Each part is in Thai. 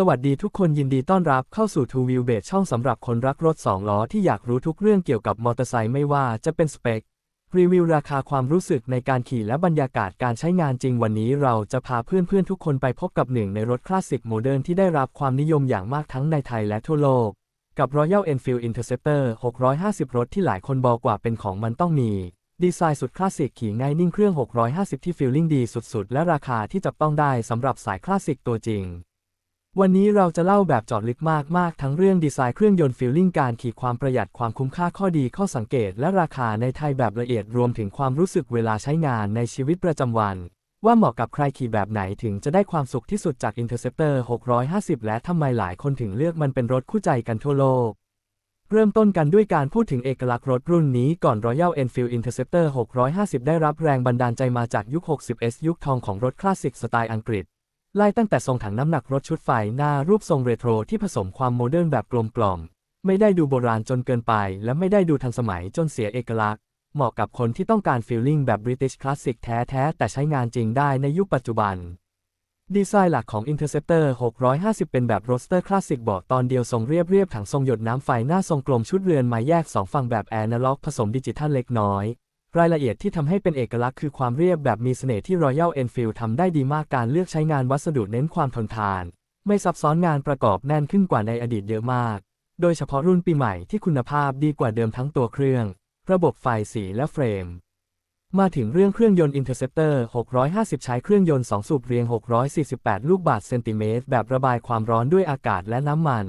สวัสดีทุกคนยินดีต้อนรับเข้าสู่ Two Wheel b a s ช่องสำหรับคนรักรถ 2 ล้อที่อยากรู้ทุกเรื่องเกี่ยวกับมอเตอร์ไซค์ไม่ว่าจะเป็นสเปค รีวิวราคาความรู้สึกในการขี่และบรรยากาศการใช้งานจริงวันนี้เราจะพาเพื่อนๆ ทุกคนไปพบกับหนึ่งในรถคลาสสิกโมเดิร์นที่ได้รับความนิยมอย่างมากทั้งในไทยและทั่วโลก กับ Royal Enfield Interceptor 650 รถที่หลายคนบอกว่าเป็นของมันต้องมีดีไซน์สุดคลาสสิกขี่ง่ายนิ่งเครื่อง 650 ที่ฟีลลิ่งดีสุดๆ และราคาที่จับต้องได้สำหรับสายคลาสสิกตัวจริง วันนี้เราจะเล่าแบบจอดลึกมาก ๆ ทั้งเรื่องดีไซน์เครื่องยนต์ฟีลลิ่งการขี่ความประหยัดความคุ้มค่าข้อดีข้อสังเกต และราคาในไทยแบบละเอียดรวมถึงความรู้สึกเวลาใช้งานในชีวิตประจำวัน ว่าเหมาะกับใครขี่แบบไหนถึงจะได้ความสุขที่สุดจาก Interceptor 650 และทำไมหลายคนถึงเลือกมันเป็นรถคู่ใจกันทั่วโลก เริ่มต้นกันด้วยการพูดถึงเอกลักษณ์รถรุ่นนี้ก่อน Royal Enfield Interceptor 650 ได้รับแรงบันดาลใจมาจากยุค 60s ยุคทองของรถคลาสสิกสไตล์อังกฤษ ไล่ตั้งแต่ทรงถังน้ำหนักรถชุดไฟหน้ารูปทรงเรโทรที่ผสมความโมเดิร์นแบบกลมกล่อม ไม่ได้ดูโบราณจนเกินไป และไม่ได้ดูทันสมัยจนเสียเอกลักษณ์ เหมาะกับคนที่ต้องการฟีลลิ่งแบบ British Classic แท้ๆ แต่ใช้งานจริงได้ในยุคปัจจุบัน ดีไซน์หลักของ Interceptor 650 เป็นแบบโรสเตอร์คลาสสิกบาะตอนเดียวทรงเรียบเรียบถังทรงหยดน้ำไฟหน้าทรงกลมชุดเรือนไม้แยก 2 ฝั่งแบบแอนะล็อกผสมดิจิทัลเล็กน้อย รายละเอียดที่ทำให้เป็นเอกลักษณ์คือความเรียบแบบมีเสน่ห์ที่ Royal Enfield ทำได้ดีมากการเลือกใช้งานวัสดุเน้นความทนทาน ไม่ซับซ้อนงานประกอบแน่นขึ้นกว่าในอดีตเยอะมาก โดยเฉพาะรุ่นปีใหม่ที่คุณภาพดีกว่าเดิมทั้งตัวเครื่อง ระบบไฟสีและเฟรม มาถึงเรื่องเครื่องยนต์ Interceptor 650 ใช้เครื่องยนต์ 2 สูบเรียง 648 ลูกบาศก์เซนติเมตรแบบระบายความร้อนด้วยอากาศและน้ำมัน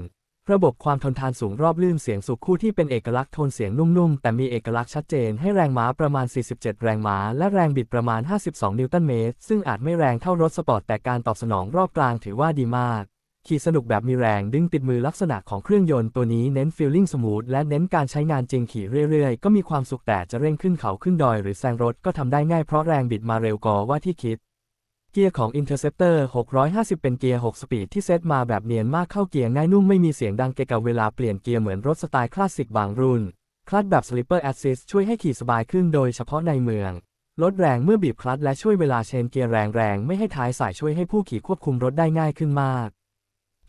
ระบบความทนทานสูงรอบลื่นเสียงสุขคู่ที่เป็นเอกลักษณ์โทนเสียงนุ่มๆ แต่มีเอกลักษณ์ชัดเจนให้แรงม้าประมาณ 47 แรงม้า และแรงบิดประมาณ 52 นิวตันเมตร ซึ่งอาจไม่แรงเท่ารถสปอร์ตแต่การตอบสนองรอบกลางถือว่าดีมาก ขี่สนุกแบบมีแรงดึงติดมือลักษณะของเครื่องยนต์ตัวนี้เน้นฟีลลิ่งสมูทและเน้นการใช้งานจริงขี่เรื่อยๆ ก็มีความสุขแต่จะเร่งขึ้นเขาขึ้นดอยหรือแซงรถก็ทำได้ง่ายเพราะแรงบิดมาเร็วกว่าที่คิด เกียร์ของ Interceptor 650 เป็นเกียร์ 6 สปีดที่เซตมาแบบเนียนมากเข้าเกียร์ง่ายนุ่มไม่มีเสียงดังเกะกะเวลาเปลี่ยนเกียร์เหมือนรถสไตล์คลาสสิกบางรุ่น คลัตช์แบบ Slipper Assist ช่วยให้ขี่สบายขึ้นโดยเฉพาะในเมือง ลดแรงเมื่อบีบคลัตช์และช่วยเวลาเชนเกียร์แรงๆ ไม่ให้ท้ายสายช่วยให้ผู้ขี่ควบคุมรถได้ง่ายขึ้นมาก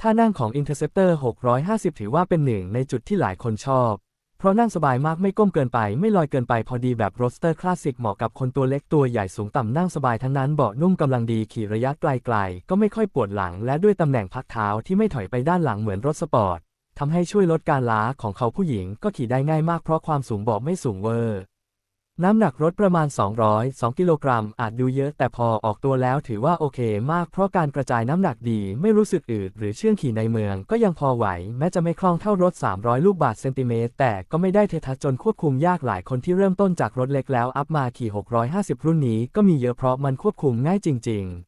ท่านั่งของ Interceptor 650 ถือว่าเป็นหนึ่งในจุดที่หลายคนชอบ เพราะนั่งสบายมากไม่ก้มเกินไปไม่ลอยเกินไปพอดีแบบโรสเตอร์คลาสสิกเหมาะกับคนตัวเล็กตัวใหญ่สูงต่ำนั่งสบายทั้งนั้นเบาะนุ่มกำลังดีขี่ระยะไกลๆ ก็ไม่ค่อยปวดหลัง และด้วยตำแหน่งพักเท้าที่ไม่ถอยไปด้านหลังเหมือนรถสปอร์ตทำให้ช่วยลดการล้าของเขาผู้หญิงก็ขี่ได้ง่ายมากเพราะความสูงเบาะไม่สูงเวอร์ น้ำหนักรถประมาณ202 กิโลกรัม อาจดูเยอะแต่พอออกตัวแล้วถือว่าโอเคมากเพราะการกระจายน้ำหนักดีไม่รู้สึกอืดหรือเชื่องขี่ในเมืองก็ยังพอไหว แม้จะไม่คล่องเท่ารถ 300 ลูกบาทเซนติเมตรแต่ก็ไม่ได้เททัดจนควบคุมยากหลายคนที่เริ่มต้นจากรถเล็กแล้วอัพมาขี่ 650 รุ่นนี้ก็มีเยอะเพราะมันควบคุมง่ายจริง ๆ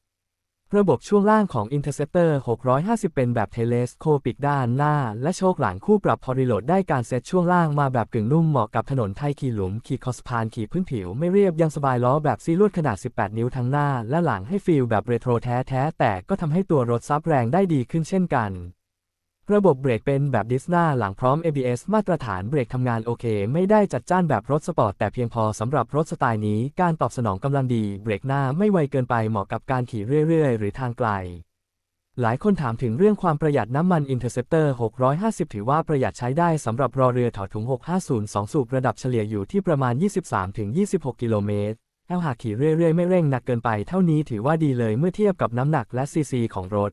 ระบบช่วงล่างของ Interceptor 650 เป็นแบบ Telescopic ด้านหน้า และโชคหลังคู่ปรับพอรีโหลดได้การเซตช่วงล่างมาแบบกึ่งนุ่มเหมาะกับถนนไทยขี่หลุม ขี่คอสพานขี่พื้นผิวไม่เรียบยังสบายล้อแบบซีลวดขนาด 18 นิ้วทั้งหน้า และหลังให้ฟีลแบบเรโทรแท้ๆแต่ก็ทำให้ตัวรถซับแรงได้ดีขึ้นเช่นกัน ระบบเบรกเป็นแบบดิสหน้าหลังพร้อม ABS มาตรฐานเบรกทำงานโอเค ไม่ได้จัดจ้านแบบรถสปอร์ตแต่เพียงพอสำหรับรถสไตล์นี้ การตอบสนองกำลังดี เบรกหน้าไม่ไวเกินไปเหมาะกับการขี่เรื่อย ๆ หรือทางไกล หลายคนถามถึงเรื่องความประหยัดน้ำมัน Interceptor 650 ถือว่าประหยัดใช้ได้สำหรับรอเรือถอดถุง 650 2 สูบระดับเฉลี่ยอยู่ที่ประมาณ 23-26 กิโลเมตรแล้วหากขี่เรื่อย ๆ ไม่เร่งหนักเกินไปเท่านี้ถือว่าดีเลยเมื่อเทียบกับน้ำหนักและซีซีของรถ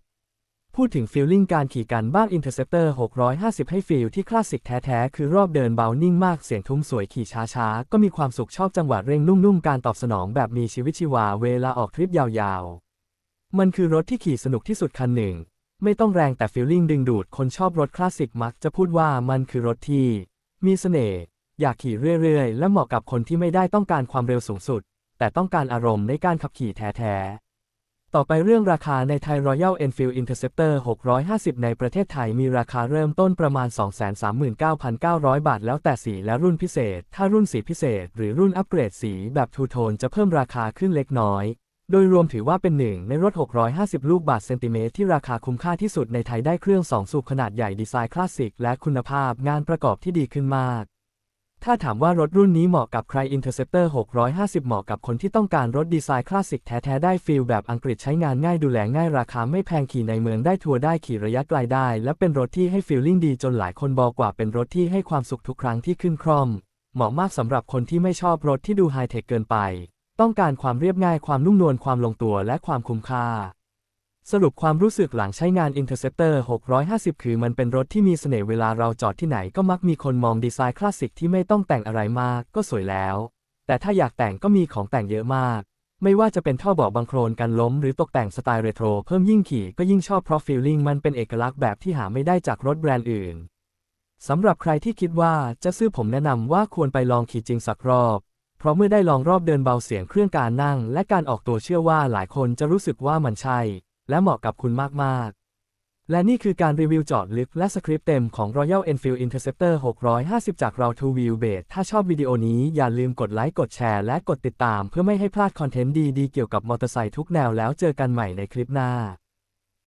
พูดถึงฟีลลิ่งการขี่กันบ้าง Interceptor 650 ให้ฟีลที่คลาสสิกแท้ๆ คือรอบเดินเบานิ่งมากเสียงทุ้มสวยขี่ช้าๆ ก็มีความสุขชอบจังหวะเร่งนุ่มๆ การตอบสนองแบบมีชีวิตชีวาเวลาออกทริปยาวๆ มันคือรถที่ขี่สนุกที่สุดคันหนึ่ง ไม่ต้องแรงแต่ฟีลลิ่งดึงดูดคนชอบรถคลาสสิกมักจะพูดว่ามันคือรถที่ มีเสน่ห์อยากขี่เรื่อยๆ และเหมาะกับคนที่ไม่ได้ต้องการความเร็วสูงสุด แต่ต้องการอารมณ์ในการขับขี่แท้ๆ ต่อไปเรื่องราคาในไทย Royal Enfield Interceptor 650 ในประเทศไทยมีราคาเริ่มต้นประมาณ 239,900 บาท แล้วแต่สีและรุ่นพิเศษ ถ้ารุ่นสีพิเศษ หรือรุ่นอัปเกรดสีแบบทูโทนจะเพิ่มราคาขึ้นเล็กน้อย โดยรวมถือว่าเป็นหนึ่งในรถ 650 ลูกบาศก์เซนติเมตรที่ราคาคุ้มค่าที่สุดในไทยได้เครื่อง 2 สูบขนาดใหญ่ดีไซน์คลาสสิกและคุณภาพงานประกอบที่ดีขึ้นมาก ถ้าถามว่ารถรุ่นนี้เหมาะกับใคร Interceptor 650 เหมาะกับคนที่ต้องการรถดีไซน์คลาสสิกแท้ ๆ ได้ฟีลแบบอังกฤษใช้งานง่ายดูแลง่ายราคาไม่แพงขี่ในเมืองได้ทัวร์ได้ขี่ระยะไกลได้ และเป็นรถที่ให้ฟีลลิ่งดีจนหลายคนบอกว่าเป็นรถที่ให้ความสุขทุกครั้งที่ขึ้นคร่อม เหมาะมากสำหรับคนที่ไม่ชอบรถที่ดูไฮเทคเกินไป ต้องการความเรียบง่ายความนุ่มนวลความลงตัวและความคุ้มค่า สรุปความรู้สึกหลังใช้งาน Interceptor 650 คือมันเป็นรถที่มีเสน่ห์เวลาเราจอดที่ไหนก็มักมีคนมองดีไซน์คลาสสิกที่ไม่ต้องแต่งอะไรมากก็สวยแล้ว แต่ถ้าอยากแต่งก็มีของแต่งเยอะมาก ไม่ว่าจะเป็นท่อเบาะบังโครนกันล้มหรือตกแต่งสไตล์เรโทรเพิ่มยิ่งขี่ก็ยิ่งชอบเพราะฟีลลิ่งมันเป็นเอกลักษณ์แบบที่หาไม่ได้จากรถแบรนด์อื่นสำหรับใครที่คิดว่าจะซื้อผมแนะนำว่าควรไปลองขี่จริงสักรอบเพราะเมื่อได้ลองรอบเดินเบาเสียงเครื่องการนั่ง และการออกตัวเชื่อว่าหลายคนจะรู้สึกว่ามันใช่ และเหมาะกับคุณมาก ๆ และนี่คือการรีวิวจอดลึกและสคริปต์เต็มของ Royal Enfield Interceptor 650 จากเรา To Wheel Base ถ้าชอบวิดีโอนี้อย่าลืมกดไลค์ กดแชร์ และกดติดตามเพื่อไม่ให้พลาดคอนเทนต์ดี ๆ เกี่ยวกับมอเตอร์ไซค์ทุกแนวแล้วเจอกันใหม่ในคลิปหน้า